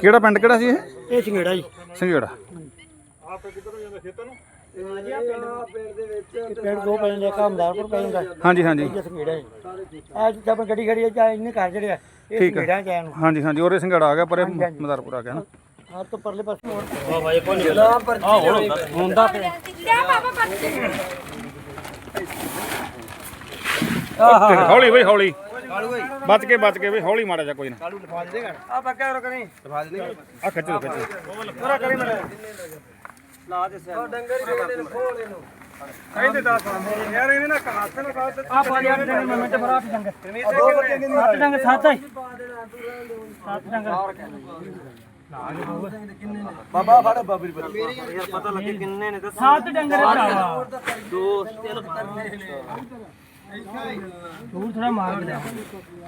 ਕਿਹੜਾ ਪਿੰਡ ਕਿਹੜਾ ਸੀ ਇਹ? ਇਹ ਚੰਗੇੜਾ ਜੀ। ਸੰਘੇੜਾ ਪਿੰਡ ਦੋ ਪੈ ਜਾਂਦੇ ਕਾਮਦਾਰਪੁਰ ਪੈ ਜਾਂਦਾ। ਹਾਂਜੀ ਹਾਂਜੀ। ਇਹ ਚੰਗੇੜਾ ਜੀ। ਆ ਜਿੱਦਾਂ ਆਪਾਂ ਗੱਡੀ ਖੜੀ ਜਾਂ ਇਹਨੇ ਘਰ ਜਿਹੜੇ ਆ ਇਹ। ਚੰਗੇੜਾ ਚ ਆਇਆ ਨੂੰ। ਹਾਂਜੀ ਹਾਂਜੀ ਉਹਰੇ ਸੰਘੇੜਾ ਆ ਗਿਆ ਪਰੇ ਮਦਾਰਪੁਰ ਆ ਗਿਆ ਨਾ। ਆ ਤੋਂ ਪਰਲੇ ਪਾਸੇ ਵਾਹ ਭਾਈ ਕੋਈ ਨਹੀਂ। ਨਾ ਪਰ ਆ ਹੁਣ ਹੁੰਦਾ। ਪਿਆ ਹੌਲੀ ਬਈ ਹੌਲੀ। ਬਚ ਕੇ ਬਚ ਕੇ ਬਈ ਹੌਲੀ ਮਾੜਾ ਜਾ ਕੋਈ ਨਾ। ਆ ਬੱਕਾ ਰੋ ਕਰੀ। ਆ ਖਿੱਚੋ ਖਿੱਚੋ ਪੂਰਾ ਕਰੀ ਮੈਂ ਲਾ ਦੇ ਸਿਰ। ਡੰਗਰ ਹੀ ਦੇ ਖੋਲ ਇਹਨੂੰ ਕਹਿੰਦੇ ਦੱਸ। ਯਾਰ ਇਹਨੇ ਨਾ ਹੱਥ ਨਾ ਬਾਤ ਆ ਪਾ ਲਿਆ ਡੰਗਰ ਮੈਂ ਮਿੰਟ ਬਰਾ ਡੰਗਰ। ਦੋ ਬੱਚੇ ਕਿੰਨੇ ਸੱਤ ਡੰਗਰ। ਸੱਤ ਹੀ। ਸੱਤ ਡੰਗਰ। ਬਾਬਾ ਫੜ ਬਾਬਰੀ ਯਾਰ ਪਤਾ ਲੱਗੇ ਕਿੰਨੇ ਨੇ ਸੱਤ ਡੰਗਰ ਭਰਾਵਾ। ਦੋ ਤਿੰਨ ਤੂੰ ਥੋੜਾ ਮਾਰ ਲਿਆ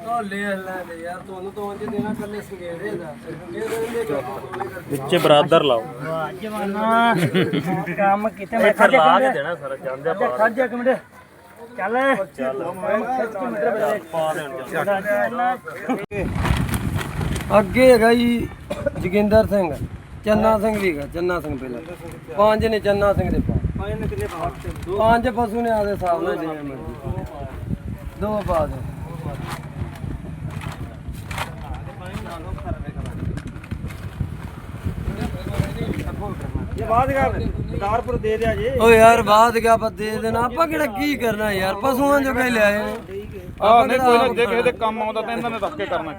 ਉਹ ਲੈ ਦੇ ਯਾਰ ਤੁਹਾਨੂੰ ਤਾਂ ਉਂਝ ਦੇਣਾ ਕੱਲੇ ਸੰਗੇੜੇ ਦਾ ਵਿੱਚੇ ਬਰਾਦਰ ਲਾਓ। ਵਾਹ ਜਵਾਨਾ ਕੰਮ ਕਿਤੇ ਮੈਂ ਖਾ ਲਾ ਕੇ ਦੇਣਾ ਸਾਰਾ ਜਾਂਦੇ ਪਾ ਖਾ ਜਾ ਮਿੰਟ। ਚੱਲ। ਚੱਲ। ਪਾ ਦੇ ਅੱਗੇ ਹੈਗਾ ਜੀ ਜੋਗਿੰਦਰ ਸਿੰਘ। ਚੰਨਾ ਸਿੰਘ ਵੀ ਹੈਗਾ ਚੰਨਾ ਸਿੰਘ ਪਹਿਲਾਂ। ਪੰਜ ਨੇ ਚੰਨਾ ਸਿੰਘ ਦੇ ਪੰਜ ਪੰਜ ਪਸ਼ੂ ਨੇ ਆਦੇ ਹਿਸਾਬ ਨਾਲ ਜਿਵੇਂ ਮਰਜ਼ੀ ਦੋ ਪਾ ਦੇ। ਇਹ ਬਾਅਦ ਕਰ ਦਾਰਪੁਰ ਦੇ ਦਿਆ ਜੇ। ਓ ਯਾਰ ਬਾਅਦ ਗਿਆ ਆਪਾਂ ਦੇ ਦੇਣਾ? ਆਪਾਂ ਕਿਹੜਾ ਕੀ ਕਰਨਾ ਯਾਰ? ਪਸ਼ੂਆਂ ਜੋ ਕਹੇ ਲਿਆਏ। ਨੇ ਆ ਨਹੀਂ ਕੋਈ ਨਾ ਜੇ ਕਿਸੇ ਦੇ ਕੰਮ ਆਉਂਦਾ ਤਾਂ ਇਹਨਾਂ ਨੇ ਰੱਖ ਕੇ ਕਰਨਾ।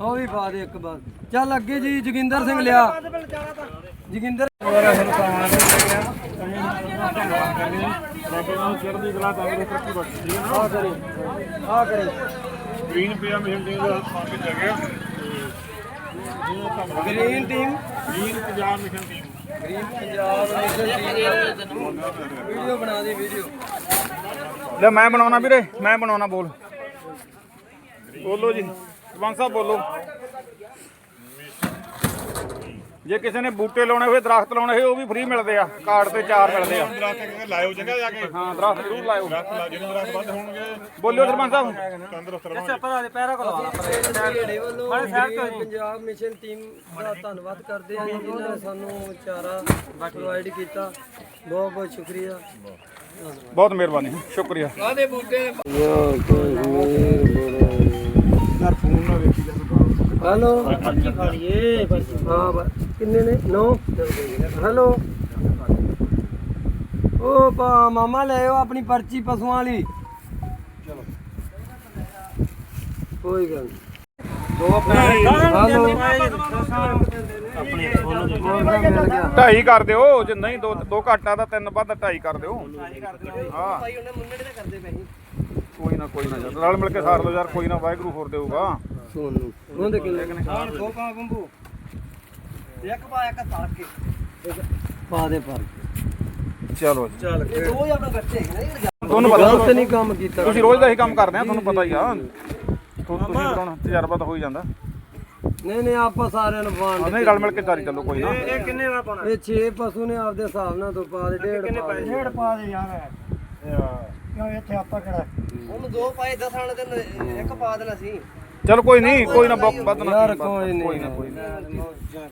ਉਹ ਵੀ ਪਾ ਦੇ ਇੱਕ ਬਾਅਦ ਚੱਲ ਅੱਗੇ ਜੀ ਜੋਗਿੰਦਰ ਸਿੰਘ ਲਿਆ। ਜੋਗਿੰਦਰ ਆ ਕਰੀ ਗ੍ਰੀਨ ਪਿਆ ਮਿਲ ਦੇ ਦਾ ਕੇ ਜਗਿਆ green team green Punjab mission team green Punjab video ਬਣਾ ਦੀ ਵੀਡੀਓ ਲੈ ਮੈਂ ਬਣਾਉਣਾ ਵੀਰੇ ਮੈਂ ਬਣਾਉਣਾ ਬੋਲ। ਬੋਲੋ ਜੀ ਸਰਪੰਚ ਸਾਹਿਬ ਬੋਲੋ। ਜੇ ਕਿਸੇ ਨੇ ਬੂਟੇ ਲਾਉਣੇ ਹੋਏ ਦਰਖਤ ਲਾਉਣੇ ਹੋਏ ਉਹ ਵੀ ਫ੍ਰੀ ਮਿਲਦੇ ਆ। ਕਾਰਡ ਤੇ ਚਾਰ ਮਿਲਦੇ ਆ। ਦਰਖਤ ਲਾਇਓ ਜਗ੍ਹਾ ਜਾ ਕੇ। ਹਾਂ ਦਰਖਤ ਜ਼ਰੂਰ ਲਾਇਓ। ਜਿਹਨੂੰ ਦਰਖਤ ਵੱਧ ਹੋਣਗੇ। ਬੋਲਿਓ ਸਰਪੰਚ ਸਾਹਿਬ। ਤੰਦਰੁਸਤ ਰਹੋ ਪਤਾ ਦੇ ਪੈਰਾ ਕੋਲ ਪੰਜਾਬ ਮਿਸ਼ਨ ਟੀਮ ਦਾ ਧੰਨਵਾਦ ਕਰਦੇ ਹਾਂ। ਜੀ ਜਿਨ੍ਹਾਂ ਨੇ ਸਾਨੂੰ ਚਾਰਾ ਪ੍ਰੋਵਾਈਡ ਕੀਤਾ। ਬਹੁਤ ਬਹੁਤ ਸ਼ੁਕਰੀਆ। ਬਹੁਤ ਮਿਹਰਬਾਨੀ ਸ਼ੁਕਰੀਆ। ਹੈਲੋ। ਹਾਂ ਬ- ਕਿੰਨੇ ਨੇ? 9 ਹੈਲੋ। ਉਹ ਪਾ ਮਾਮਾ ਲੈ ਆਓ ਆਪਣੀ ਪਰਚੀ ਪਸ਼ੂਆਂ ਵਾਲੀ। ਚਲੋ। ਕੋਈ ਗੱਲ ਨਹੀਂ ਹੈਲੋ। ਮਿਲ ਗਿਆ? ਢਾਈ ਕਰ ਦਿਓ ਜੇ ਨਹੀਂ ਦੋ ਦੋ ਘਾਟਾ ਤਾਂ ਤਿੰਨ ਵੱਧ ਢਾਈ ਕਰ ਦਿਓ। ਹਾਂ। ਕੋਈ ਨਾ ਕੋਈ ਨਾ ਯਾਰ। ਰਲ ਮਿਲ ਕੇ ਸਾਰ ਲਓ ਯਾਰ ਕੋਈ ਨਾ ਵਾਹਿਗੁਰੂ ਹੋਰ ਦੇਊਗਾ। ਸੋਨੂੰ। ਉਹਦੇ ਕਿੰਨੇ ਦੋ ਪਾ ਬੰਬੂ। ਇੱਕ ਪਾ ਇੱਕ ਤਲ ਕੇ। ਪਾ ਦੇ ਪਰ ਚਲੋ ਜੀ। ਇਹ ਦੋ ਹੀ ਆਪਣੇ ਬੱਚੇ ਹੈਗੇ ਨੇ ਤੁਹਾਨੂੰ ਪਤਾ ਗਲਤ ਨਹੀਂ ਕੰਮ ਕੀਤਾ। ਤੁਸੀਂ ਰੋਜ਼ ਦਾ ਹੀ ਕੰਮ ਕਰਦੇ ਆ ਤੁਹਾਨੂੰ ਪਤਾ ਹੀ ਆ। ਤੁਹਾਨੂੰ ਤੁਸੀਂ ਬਣਾਉਣਾ ਤਜਰਬਾ ਤਾਂ ਹੋ ਹੀ ਜਾਂਦਾ। ਨਹੀਂ ਨਹੀਂ ਆਪਾਂ ਸਾਰਿਆਂ ਨੂੰ ਹਾਂ, ਵੰਡ ਨਹੀਂ ਰਲ ਮਿਲ ਕੇ ਜਾਰੀ ਚੱਲੋ ਕੋਈ ਨਾ। ਇਹ ਕਿੰਨੇ ਦਾ ਪਾਉਣਾ? ਇਹ 6 ਪਸ਼ੂ ਨੇ ਆਪਦੇ ਹਿਸਾਬ ਨਾਲ ਤੋਂ ਪਾ ਦੇ ਡੇਢ ਪਾ ਦੇ। ਡੇਢ ਪਾ ਦੇ ਯਾਰ। ਕਿਉਂ ਇੱਥੇ ਆਪਾਂ ਕਿਹੜਾ ਉਹਨੂੰ ਦੋ ਪਾਏ 10 ਆਣ ਦੇ ਇੱਕ ਪਾ ਦੇਣਾ ਸੀ। ਚਲ ਕੋਈ ਨਹੀਂ ਕੋਈ ਨਾ ਕੋਈ ਨਹੀਂ ਕੋਈ ਨਾ ਕੋਈ ਨਾ।